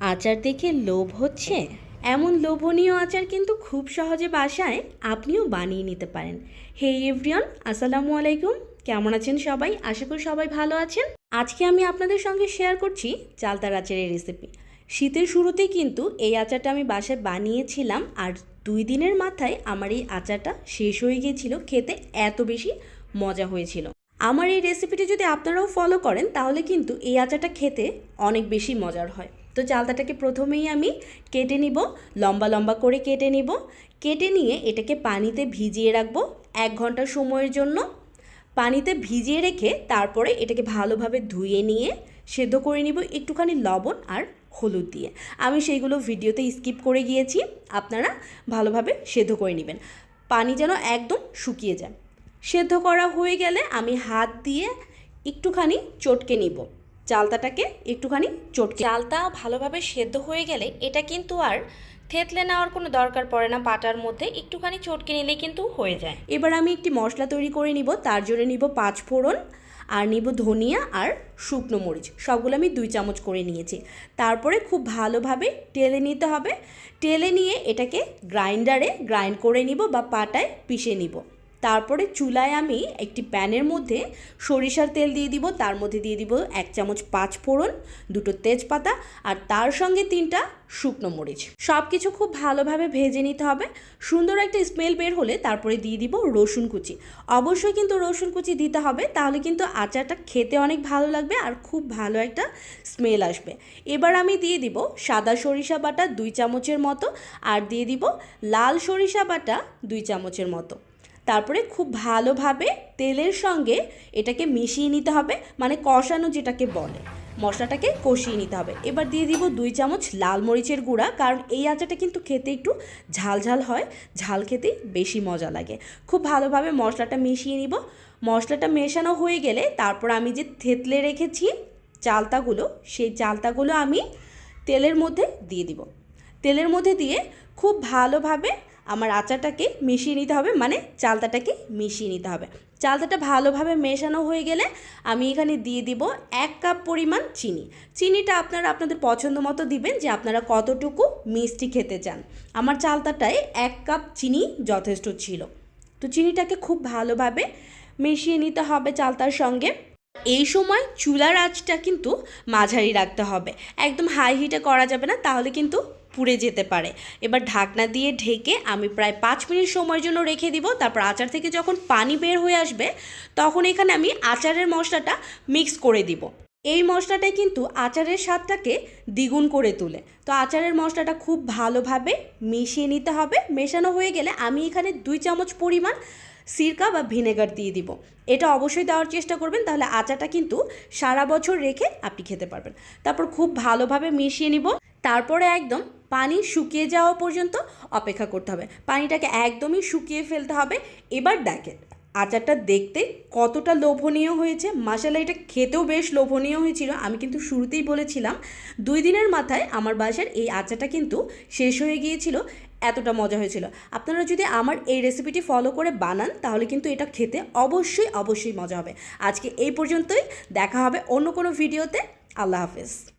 আচার দেখে লোভ হচ্ছে? এমন লোভনীয় আচার কিন্তু খুব সহজে বাসায় আপনিও বানিয়ে নিতে পারেন। হে এভরিয়ন আসসালামু আলাইকুম। কেমন আছেন সবাই? আশা করি সবাই ভালো আছেন। আজকে আমি আপনাদের সঙ্গে শেয়ার করছি চালতার আচারের রেসিপি শীতের শুরুতেই কিন্তু এই আচারটা আমি বাসায় বানিয়েছিলাম আর দুই দিনের মাথায় আমার এই আচারটা শেষ হয়ে গিয়েছিল, খেতে এত বেশি মজা হয়েছিল। আমার এই রেসিপিটি যদি আপনারাও ফলো করেন, তাহলে কিন্তু এই আচারটা খেতে অনেক বেশি মজার হয়। তো চালতাটাকে প্রথমেই আমি কেটে নিব, লম্বা লম্বা করে কেটে নিব। কেটে নিয়ে এটাকে পানিতে ভিজিয়ে রাখব এক ঘণ্টা সময়ের জন্য। পানিতে ভিজিয়ে রেখে তারপরে এটাকে ভালোভাবে ধুয়ে নিয়ে সেদ্ধ করে নিব একটুখানি লবণ আর হলুদ দিয়ে। আমি সেইগুলো ভিডিওতে স্কিপ করে গিয়েছি, আপনারা ভালোভাবে সেদ্ধ করে নেবেন। পানি যেন একদম শুকিয়ে যায়। সেদ্ধ করা হয়ে গেলে আমি হাত দিয়ে একটুখানি চটকে নিব। চালতাটাকে একটুখানি চটকে চালতা ভালোভাবে সেদ্ধ হয়ে গেলে এটা কিন্তু আর থেতলে নেওয়ার কোনো দরকার পড়ে না পাটার মধ্যে একটুখানি চটকে নিলে কিন্তু হয়ে যায়। এবার আমি একটি মশলা তৈরি করে নিব তার জন্য নিব পাঁচ ফোড়ন আর নিব ধনিয়া আর শুকনো মরিচ সবগুলো আমি দুই চামচ করে নিয়েছি। তারপরে খুব ভালোভাবে টেলে নিতে হবে। টেলে নিয়ে এটাকে গ্রাইন্ডারে গ্রাইন্ড করে নিব বা পাটায় পিষে নিব। তারপরে চুলায় আমি একটি প্যানের মধ্যে সরিষার তেল দিয়ে দিব, তার মধ্যে দিয়ে দিব এক চামচ পাঁচ ফোড়ন, দুটো তেজপাতা আর তার সঙ্গে তিনটা শুকনো মরিচ। সব কিছু খুব ভালোভাবে ভেজে নিতে হবে। সুন্দর একটা স্মেল বের হলে তারপরে দিয়ে দিব রসুন কুচি। অবশ্যই কিন্তু রসুন কুচি দিতে হবে, তাহলে কিন্তু আচারটা খেতে অনেক ভালো লাগবে আর খুব ভালো একটা স্মেল আসবে। এবার আমি দিয়ে দিব সাদা সরিষা বাটা দুই চামচের মতো আর দিয়ে দিব লাল সরিষা বাটা দুই চামচের মতো। তারপরে খুব ভালোভাবে তেলের সঙ্গে এটাকে মিশিয়ে নিতে হবে মানে কষানো যেটাকে বলে। মশলাটাকে কষিয়ে নিতে হবে। এবার দিয়ে দিব দুই চামচ লাল মরিচের গুঁড়া, কারণ এই আচাটা কিন্তু খেতে একটু ঝাল ঝাল হয়, ঝাল খেতেই বেশি মজা লাগে। খুব ভালোভাবে মশলাটা মিশিয়ে নিব। মশলাটা মেশানো হয়ে গেলে তারপর আমি যে থেতলে রেখেছি চালতাগুলো, সেই চালতাগুলো আমি তেলের মধ্যে দিয়ে দিব। তেলের মধ্যে দিয়ে খুব ভালোভাবে আমার আচারটাকে মিশিয়ে নিতে হবে মানে চালতাটাকে মিশিয়ে নিতে হবে। চালতাটা ভালোভাবে মেশানো হয়ে গেলে আমি এখানে দিয়ে দিব এক কাপ পরিমাণ চিনি। চিনিটা আপনারা আপনাদের পছন্দ মতো দিবেন যে আপনারা কতটুকু মিষ্টি খেতে চান। আমার চালতাটায় এক কাপ চিনি যথেষ্ট ছিল। তো চিনিটাকে খুব ভালোভাবে মিশিয়ে নিতে হবে চালতার সঙ্গে। এই সময় চুলার আঁচটা কিন্তু মাঝারি রাখতে হবে। একদম হাই হিটে করা যাবে না, তাহলে কিন্তু পুড়ে যেতে পারে। এবার ঢাকনা দিয়ে ঢেকে আমি প্রায় পাঁচ মিনিট সময়ের জন্য রেখে দিব। তারপর আচার থেকে যখন পানি বের হয়ে আসবে, তখন এখানে আমি আচারের মশলাটা মিক্স করে দিব। এই মশলাটাই কিন্তু আচারের স্বাদটাকে দ্বিগুণ করে তোলে। তো আচারের মশলাটা খুব ভালোভাবে মিশিয়ে নিতে হবে। মেশানো হয়ে গেলে আমি এখানে দুই চামচ পরিমাণ সিরকা বা ভিনেগার দিয়ে দিব। এটা অবশ্যই দেওয়ার চেষ্টা করবেন, তাহলে আচারটা কিন্তু সারা বছর রেখে আপনি খেতে পারবেন। তারপর খুব ভালোভাবে মিশিয়ে নিব। তারপরে একদম পানি শুকিয়ে যাওয়া পর্যন্ত অপেক্ষা করতে হবে। পানিটাকে একদমই শুকিয়ে ফেলতে হবে। এবার দেখেন, আচারটা দেখতে কতটা লোভনীয় হয়েছে। মাসালা এটা খেতেও বেশ লোভনীয় হয়েছিল। আমি কিন্তু শুরুতেই বলেছিলাম, দুই দিনের মাথায় আমার বাসার এই আচারটা কিন্তু শেষ হয়ে গিয়েছিল, এতটা মজা হয়েছিল। আপনারা যদি আমার এই রেসিপিটি ফলো করে বানান, তাহলে কিন্তু এটা খেতে অবশ্যই অবশ্যই মজা হবে। আজকে এই পর্যন্তই। দেখা হবে অন্য কোনো ভিডিওতে। আল্লাহ হাফেজ।